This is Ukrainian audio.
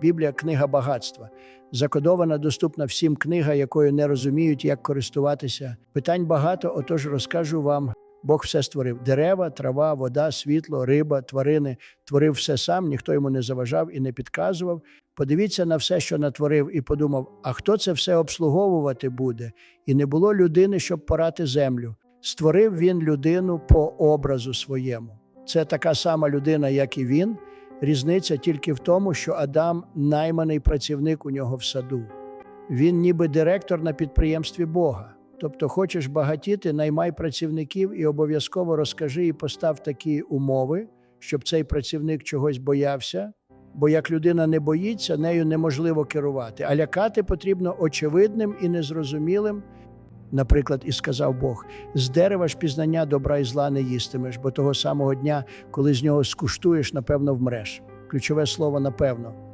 Біблія книга багатства. Закодована, доступна всім книга, якою не розуміють, як користуватися. Питань багато, отож розкажу вам. Бог все створив: дерева, трава, вода, світло, риба, тварини. Творив все сам, ніхто йому не заважав і не підказував. Подивіться на все, що натворив, і подумав: а хто це все обслуговувати буде? І не було людини, щоб порати землю. Створив він людину по образу своєму. Це така сама людина, як і він. Різниця тільки в тому, що Адам найманий працівник у нього в саду. Він ніби директор на підприємстві Бога. Тобто, хочеш багатіти, наймай працівників і обов'язково розкажи і постав такі умови, щоб цей працівник чогось боявся. Бо як людина не боїться, нею неможливо керувати. А лякати потрібно очевидним і незрозумілим. Наприклад, і сказав Бог: з дерева ж пізнання добра і зла не їстимеш, бо того самого дня, коли з нього скуштуєш, напевно, вмреш. Ключове слово напевно.